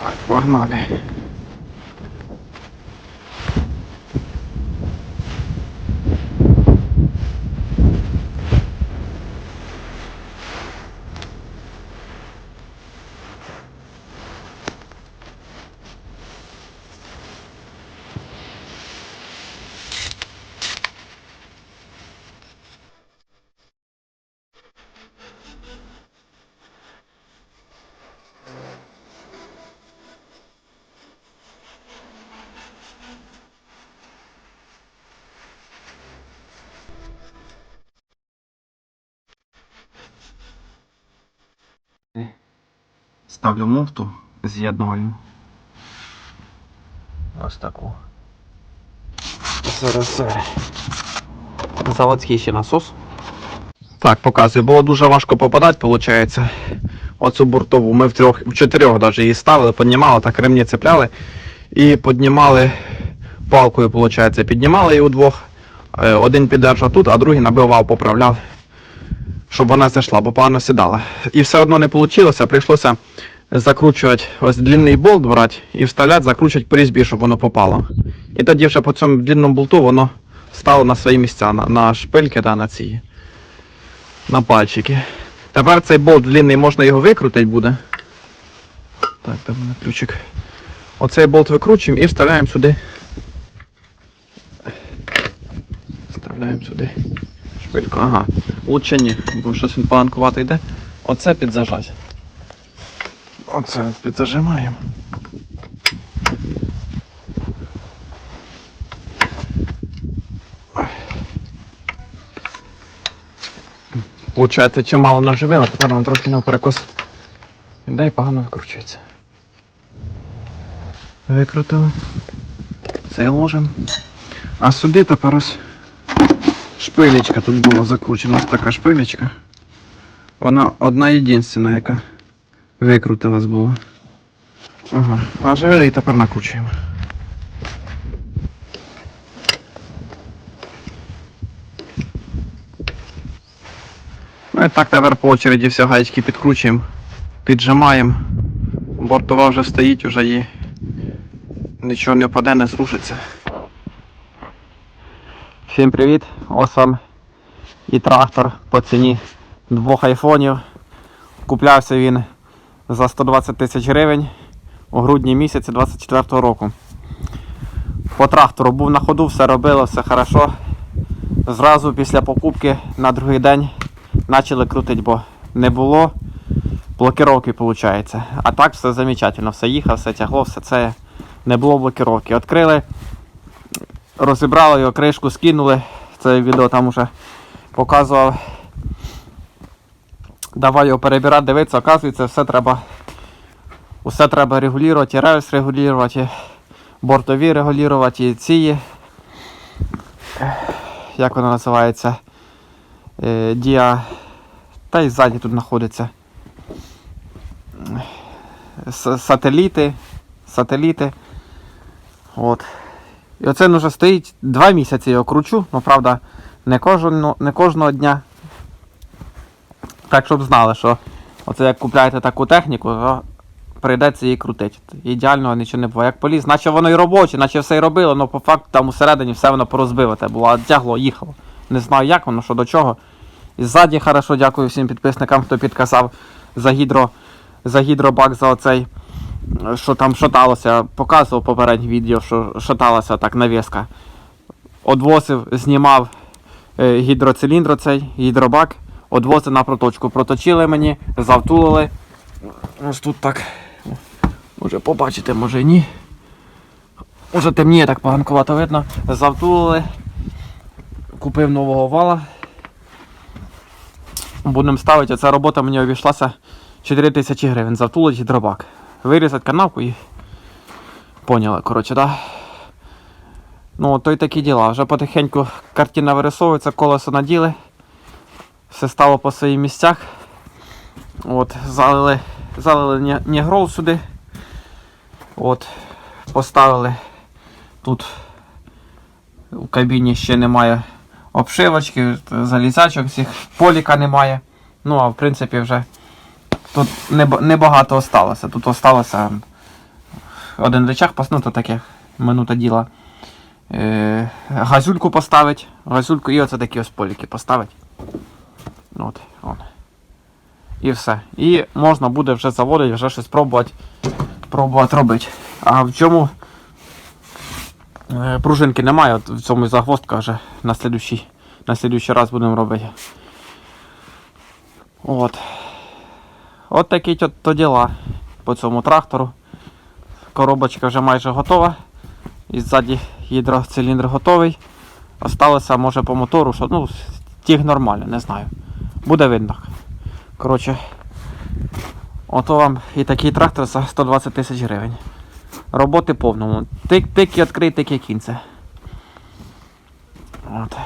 Так, погнали. Ставлю муфту, з'єдную. Ось таку. Зараз. Заводський ще насос. Так, показую. Було дуже важко попадати, виходить. Оцю бортову. Ми в трьох, в чотирьох навіть її ставили, піднімали, так ремні цепляли. І піднімали палкою, виходить, піднімали її удвох. Е, Один піддержав тут, а другий набивав, поправляв, щоб вона зайшла, бо погано сідала. І все одно не вийшло, прийшлося закручувати ось длинний болт брати і вставляти, закручувати по різьбі, щоб воно попало. І тоді вже по цьому длинному болту воно стало на свої місця, на, на шпильки та на ці на пальчики. Тепер цей болт длинний, можна його викрутити буде. Так, там мене ключик. Оцей болт викручуємо і вставляємо сюди. Вставляємо сюди шпильку. Ага. Лучше ні, бо щось він поганкувато йде. Оце підзажать. Оце підзажимаємо. Получається, чимало наживило, тепер нам трохи навперекос. Іде і погано викручується. Викрутили. Цей ложимо. А сюди тепер ось шпилечка тут була закручена. Ось така шпилечка. Вона одна єдинственна, яка викрутилась була. Ага. А живе і тепер накручуємо. Ну і так тепер по очереді всі гаечки підкручуємо, піджимаємо. Бортова вже стоїть, вже її нічого не впаде, не зрушиться. Всім привіт! Ось вам і трактор по ціні двох айфонів. Куплявся він за 120 тисяч гривень у грудні місяці 24 року. По трактору був на ходу, все робило, все хорошо. Зразу після покупки на другий день почали крутити, бо не було блокировки, виходить. А так все замечательно, все їхав, все тягло, все це не було блокировки. Відкрили, розібрали його, кришку скинули. Це відео там уже показував. Давай його перебирати, дивитися, оказується, все треба. Усе треба регулювати, рельс регулювати, бортові регулювати, і ці. Як вона називається? Е, Діа. Та й ззаді тут знаходиться. Сателіти. Сателіти. От. І оце він вже стоїть два місяці його кручу, ну правда, не кожного, не кожного дня. Так, щоб знали, що оце як купляєте таку техніку, то прийдеться її крутити. Ідеального нічого не було. Як поліз, наче воно і робоче, наче все і робило, але по факту там усередині все воно порозбивате було, а тягло, їхало. Не знаю як воно, що до чого. І ззаді хорошо, дякую всім підписникам, хто підказав за гідро, за гідробак за оцей, що там шаталося. Показував попереднє відео, що шаталася так навіска. Одвозив, знімав е, гідроциліндр цей, гідробак, одвозив на проточку. Проточили мені, завтулили. Ось тут так. Може побачите, може ні. Може темніє, так поганкувато видно. Завтулили. Купив нового вала. Будемо ставити, ця робота мені обійшлася 4 тисячі гривень. Завтулить гідробак. Вирізати канавку і. Поняли, коротше. Да? Ну, то й такі діла. Вже потихеньку картина вирисовується, колесо наділи. Все стало по своїх місцях. От, залили, залили нігрол сюди. От, поставили тут у кабіні ще немає обшивочки, залізачок, всіх поліка немає. Ну, а в принципі вже тут неб- небагато осталося. Тут осталося один речах, ну то таке минута діла. Е, газюльку поставить, газюльку і оце такі ось поліки поставить. От, он. І все. І можна буде вже заводити, вже щось пробувати, пробувати робити. А в чому е, пружинки немає, от в цьому загвоздка вже на слідущий, на слідущий раз будемо робити. От. От такі то, діла по цьому трактору. Коробочка вже майже готова. І ззаді гідроциліндр готовий. Осталося може по мотору, що ну, тіг нормально, не знаю. Буде видно. Коротше, ото вам і такий трактор за 120 тисяч гривень. Роботи повному. Тик, тик і відкрий, тик і кінце. От.